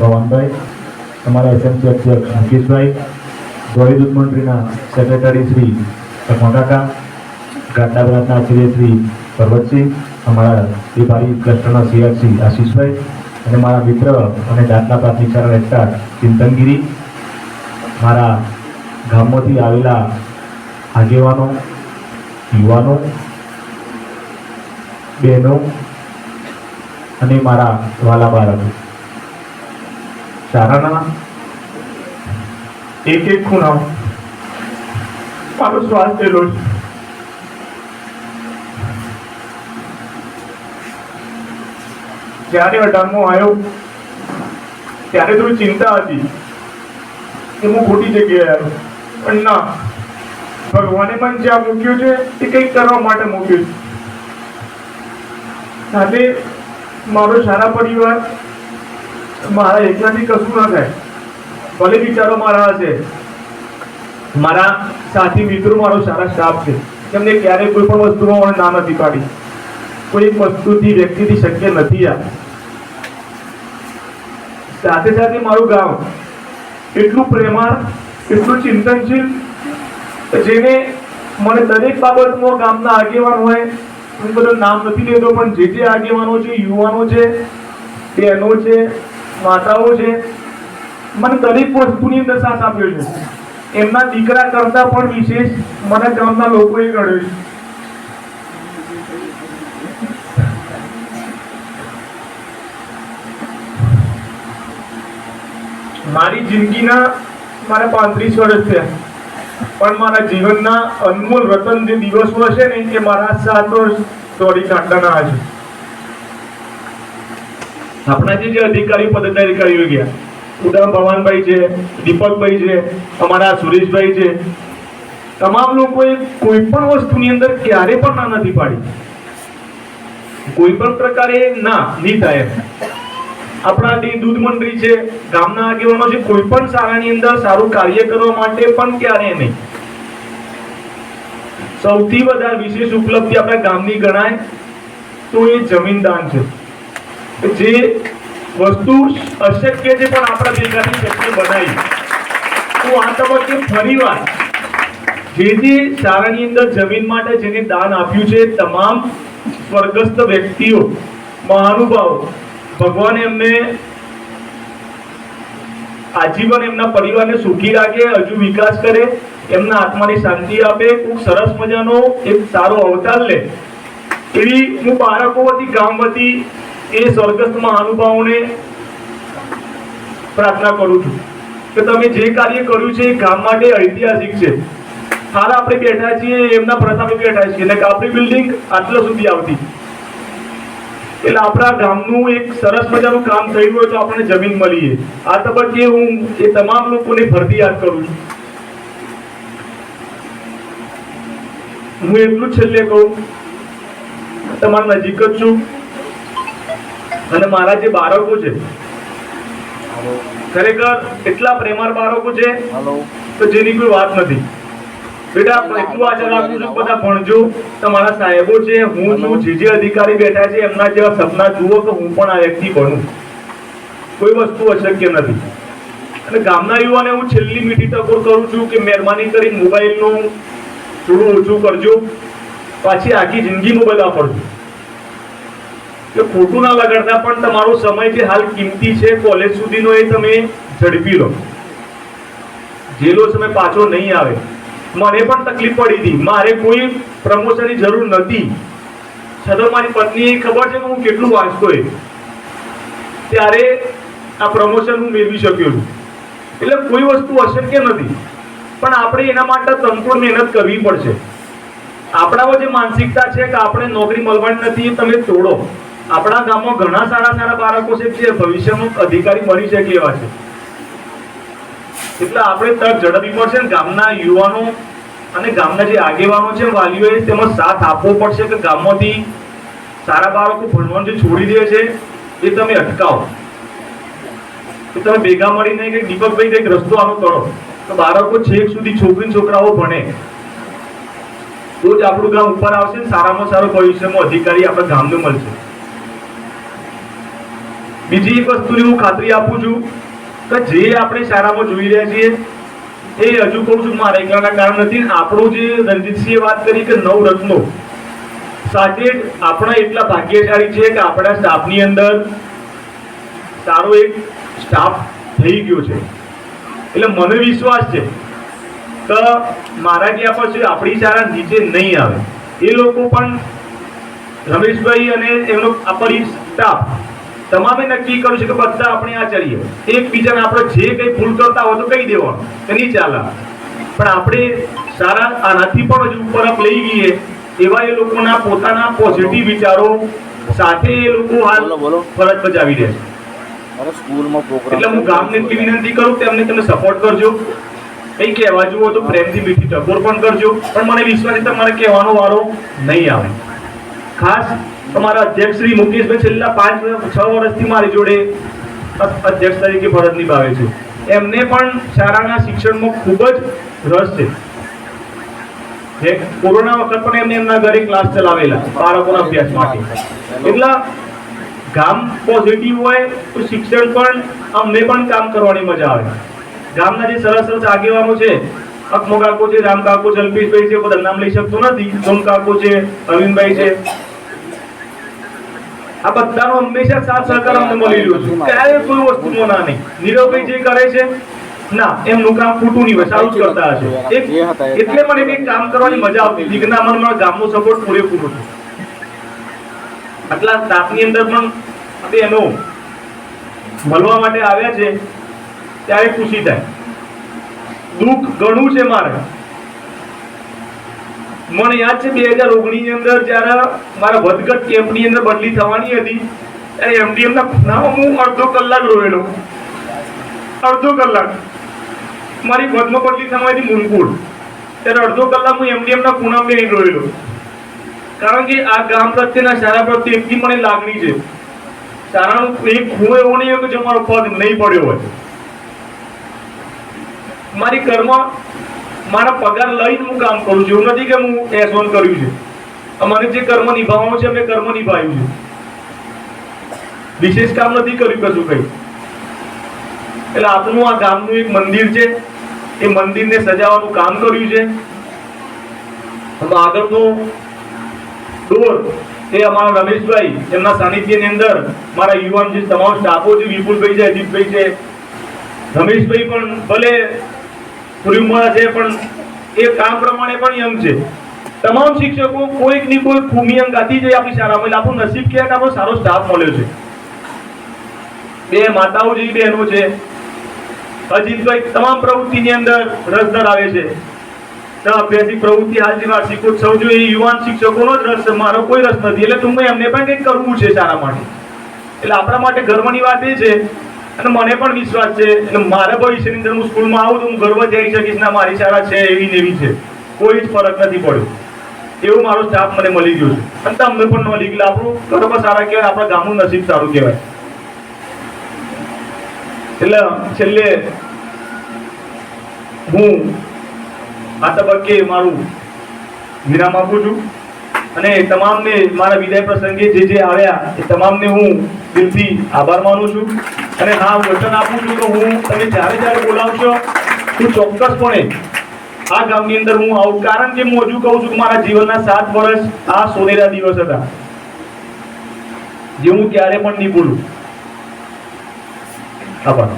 ભવાનભાઈ, અમારા એસએમસી અધ્યક્ષ અંકિતભાઈ દોડી દૂધ મંડળીના સેક્રેટરી શ્રી મોટાકા ગાંડા બ્રાંચના આચાર્ય શ્રી પર્વતસિંહ અમારા વેપારી ક્લસ્ટરના સીઆરસી આશીષભાઈ અને મારા મિત્ર અને દાંતલા પ્રાથમિક શાળા રહેતા ચિંતનગીરી, મારા ગામમાંથી આવેલા આગેવાનો, યુવાનો, બહેનો અને મારા વાલા બાળકો. શાળાના એક એક ખૂણા મારો શ્વાસ લેલો છે. જ્યારે અઢારમો આવ્યો, ત્યારે થોડી ચિંતા હતી કે હું ખોટી જગ્યાએ આવ્યો. પણ ના, ભગવાને મન જ્યાં મૂક્યું છે, એ કંઈક કરવા માટે મૂક્યું છે. સાથે મારો સારા પરિવાર મારા એકલાથી કશું ના થાય. ભલે વિચારો મારા હશે. મારા સાથી મિત્રો, મારો સારા સ્ટાફ છે. તેમને ક્યારેય કોઈ પણ વસ્તુમાં મને ના નથી પાડી. કોઈ એક વસ્તુથી, વ્યક્તિથી શક્ય નથી આ. સાથે સાથે મારું ગામ એટલું પ્રેમાળ, એટલું ચિંતનશીલ, જેને મને દરેક બાબતમાં ગામના આગેવાન હોય, હું બધું નામ નથી લેતો, પણ જે જે આગેવાનો છે, યુવાનો છે, બહેનો છે માતાઓ છે. મને દરેક વસ્તુની અંદર સાથ આપ્યો છે. એમના દીકરા કરતા પણ વિશેષ મને ગામના લોકોએ ગણ્યો છે. મારી જિંદગીના મારા પાંત્રીસ વર્ષ થયા. પણ મારા જીવનના અનમોલ રતન જે દિવસો હશે ને એ મારા સાત વર્ષ દોડી કાઢવાના હશે આપણા જે જે અધિકારી, પદાધિકારીઓ ગયા ઉદાહરણ ભવાનભાઈ છે, દીપકભાઈ છે, અમારા સુરેશભાઈ છે, તમામ લોકોએ કોઈ પણ વસ્તુની અંદર ક્યારે પણ ના નથી પાડી. કોઈ પણ પ્રકારે ના, નહીં થાય. આપણા જે દૂધ મંડળી છે, ગામના આગેવાનો છે, કોઈ પણ શાળાની અંદર સારું કાર્ય કરવા માટે પણ ક્યારે નહીં. સૌથી વધારે વિશેષ ઉપલબ્ધિ આપણા ગામની ગણાય તો એ જમીન દાન છે. જે વસ્તુ અશક્ય છે પણ આપણા ભેગાથી શક્ય બનાવી. તો આ તબક્કે ફરીવાર જે જે શાળાની અંદર જમીન માટે જેને દાન આપ્યું છે, તમામ સ્વર્ગસ્થ વ્યક્તિઓ, મહાનુભાવો, ભગવાન એમને આજીવન એમના પરિવારને સુખી રાખે, હજુ વિકાસ કરે, એમના આત્માની શાંતિ આપે, ખૂબ સરસ મજાનો એક સારો અવતાર લે. એવી હું બાળકો વતી, ગામ વતી એ સ્વર્ગસ્થ મહાનુભાવોને પ્રાર્થના કરું છું કે તમે જે કાર્ય કર્યું છે એ ગામ માટે ઐતિહાસિક છે. હાલ આપણે બેઠા છીએ, એમના પ્રથમ બેઠા છીએ એટલે આપણી બિલ્ડિંગ આટલા સુધી આવતી. એટલે આપણા ગામનું એક સરસ મજાનું કામ થયું હોય તો આપણને જમીન મળીએ. આ તબક્કે હું એ તમામ લોકોને ફરતી યાદ કરું છું. હું એટલું છેલ્લે કહું, તમારા નજીક જ છું. અને મારા જે બાળકો છે ખરેખર એટલા પ્રેમાળ બાળકો છે તો જેની કોઈ વાત નથી. બેટા એટલું આશા રાખું છું બધા ભણજો. તમારા સાહેબો છે હું છું જે જે અધિકારી બેઠા છે એમના જેવા સપના જુઓ કે હું પણ આ વ્યક્તિ બનું. કોઈ વસ્તુ અશક્ય નથી. અને ગામના યુવાને હું છેલ્લી મીઠી ટકોર કરું છું કે મહેરબાની કરી મોબાઈલનું થોડું ઓછું કરજો. પાછી આખી જિંદગી મોબાઈલ વાપરજો. કે ખોટું ના લગાડતા, પણ તમારો સમય જે હાલ કિંમતી છે કોલેજ સુધીનો એ તમે ઝડપી લો. જેલો સમય પાછો નહીં આવે. મને પણ તકલીફ પડી હતી. મારે કોઈ પ્રમોશનની જરૂર નથી છતાં મારી પત્નીએ ખબર છે કે હું કેટલું વાંચતો એ. ત્યારે આ પ્રમોશન હું મેળવી શક્યો છું. એટલે કોઈ વસ્તુ અશક્ય નથી. પણ આપણે એના માટે સંપૂર્ણ મહેનત કરવી પડશે. આપણામાં જે માનસિકતા છે કે આપણે નોકરી મળવાની નથી, એ તમે તોડો. આપણા ગામમાં ઘણા સારા સારા બાળકો છે જે ભવિષ્યમાં અધિકારી બની શકે એવા છે. એટલે આપણે તક ઝડપી પડશે ને ગામના યુવાનો અને ગામના જે આગેવાનો છે વાલીઓએ તેમાં સાથ આપવો પડશે કે ગામમાંથી સારા બાળકો ભણવાનું જે છોડી દે છે, એ તમે અટકાવો. કે તમે ભેગા મળીને કંઈક દીપકભાઈ કંઈક રસ્તો આનો કરો. તો બાળકો છેક સુધી છોકરી છોકરાઓ ભણે. તો જ આપણું ગામ ઉપર આવશે સારામાં સારું ભવિષ્યમાં અધિકારી આપણા ગામને મળશે. બીજી એક વસ્તુની હું ખાતરી આપું છું કે જે આપણે શાળામાં જોઈ રહ્યા છીએ, એ હજુ કહું છું મારા એકલાના કારણ નથી. આપણું જે રણજીતસિંહે વાત કરી કે નવ રત્નો, સાથે આપણા એટલા ભાગ્યશાળી છે કે આપણા સ્ટાફની અંદર સારો એક સ્ટાફ થઈ ગયો છે. એટલે મને વિશ્વાસ છે કે મારા ગયા પછી આપણી શાળા નીચે નહીં આવે. એ લોકો પણ રમેશભાઈ અને એમનો આપણી સ્ટાફ તમામે નક્કી કર્યું છે કે બધા આપણે આ ચડીએ. એકબીજાને આપણે જે કંઈ ભૂલ કરતા હોય તો કહી દેવાનું કે નહીં ચાલે. પણ આપણે સારા આનાથી પણ હજુ ઉપર અપ લઈ ગઈએ એવા એ લોકોના પોતાના પોઝિટિવ વિચારો સાથે એ લોકો હાલ ફરજ બજાવી દે છે. સ્કૂલમાં પ્રોગ્રામ એટલે હું ગામને એટલી વિનંતી કરું કે એમને તમે સપોર્ટ કરજો. કંઈ કહેવા જુઓ તો પ્રેમથી મીઠી ટકોર પણ કરજો. પણ મને વિશ્વાસ તમારે કહેવાનો વારો નહીં આવે. ખાસ તમારા અધ્યક્ષ શ્રી મુકેશભાઈ છેલ્લા પાંચ છ વર્ષથી મારી જોડે અધ્યક્ષ તરીકે ફરજ નિભાવે છે. એમને પણ શાળાના શિક્ષણમાં ખૂબ જ રસ છે. કોરોના વખત પણ એમને એમના ઘરે ક્લાસ ચલાવેલા, બાળકોના અભ્યાસ માટે. એટલા ગામ પોઝિટિવ હોય તો શિક્ષણ પણ અમને પણ કામ કરવાની મજા આવે. ગામના જે સરસ સરસ આગેવાનો છે, અકમો કાકો છે, રામ કાકો જલ્પીશભાઈ છે બધા નામ લઈ શકતો નથી. સોમ કાકો છે, અરવિંદભાઈ છે આ બધાનો હંમેશા સાથ સહકાર અમને મળી રહ્યો છે. ક્યારે કોઈ વસ્તુનો ના નહીં. નીરવભાઈ જે કરે છે ના એમનું કામ ખોટું નહીં હોય સારું જ કરતા હશે. એટલે મને કંઈક કામ કરવાની મજા આવતી. હતી કે ના મને મારા ગામનો સપોર્ટ પૂરેપૂરો છે. આટલા સ્ટાફની અંદર પણ આપણે એનો મળવા માટે આવ્યા છે ત્યારે ખુશી થાય. દુઃખ ઘણું છે મારે. મને યાદ છે બે હજાર ઓગણીસની અંદર જ્યારે મારા વધઘટ કેમ્પની અંદર બદલી થવાની હતી, ત્યારે એમડીએમ ના ખૂણામાં હું અડધો કલાક રોયેલો. અડધો કલાક. મારી પદ્મ બદલી થવાની હતી મુનકુળ ત્યારે અડધો કલાક હું એમડીએમ ના ખૂણામાં બેહીને રોયેલો. કારણ કે આ ગામ પ્રત્યેના શાળા પ્રત્યે એટલી મને લાગણી છે. કારણ એક હું એવો નહીં કે જે મારો પદ નહીં પડ્યો હોય. મારી કર્મ મારા પગાર લઈને હું કામ કરું છું. એવું નથી કે હું એસ ઓન કર્યું છે. અમારે જે કર્મ નિભાવવાનું છે મેં કર્મ નિભાવ્યું છે. વિશેષ કામ નથી કર્યું કશું કઈ. એટલે આપનું આ ગામનું એક મંદિર છે. એ મંદિરને સજાવવાનું કામ કર્યું છે. આગળનો ડોર એ અમારા રમેશભાઈ, એમના સાનિધ્યની અંદર મારા યુવાન જે તમામ સ્ટાફો છે, વિપુલભાઈ છે, અજીતભાઈ છે. રમેશભાઈ પણ ભલે ઉંમર છે પણ તમામ શિક્ષકો કોઈકની કોઈ ભૂમિ અંગાથી જે આપણી શાળામાં આપણું નસીબ કે આપણો સારો સ્ટાફ મળ્યો છે. બે માતાઓ જેવી બહેનો છે. અજીતભાઈ તમામ પ્રવૃત્તિની અંદર રસ ધરાવે છે. અભ્યાસિક પ્રવૃત્તિ વાર વાર્ષિકોત્સવ જો એ યુવાન શિક્ષકોનો જ રસ મારો કોઈ રસ નથી. એટલે તું એમને પણ કંઈક કરવું છે સારા માટે. એટલે આપણા માટે ગર્વની વાત એ છે અને મને પણ વિશ્વાસ છે, અને મારા ભવિષ્યની અંદર હું સ્કૂલમાં આવું તો હું ગર્વ જઈ શકીશ, ના, મારી શાળા છે એવી ને છે. કોઈ જ ફરક નથી પડ્યો. એવું મારો સ્ટાફ મને મળી ગયો છે. અને તમને પણ મળી ગયેલા આપણું ગર્વ સારા કહેવાય, આપણા ગામનું નસીબ સારું કહેવાય. એટલે છેલ્લે હું આ તબક્કે મારું વિરામ આપું છું. અને તમામને મારા વિદાય પ્રસંગે જે જે આવ્યા એ તમામને હું દિલથી આભાર માનું છું. અને હા વચન આપું છું તો હું તમે જ્યારે જ્યારે બોલાવશો, હું ચોક્કસપણે આ ગામની અંદર હું આવું. કારણ કે હું હજુ કહું છું મારા જીવનના સાત વર્ષ આ સોનેરા દિવસ હતા, જે હું ક્યારે પણ નહીં ભૂલું. આભાર.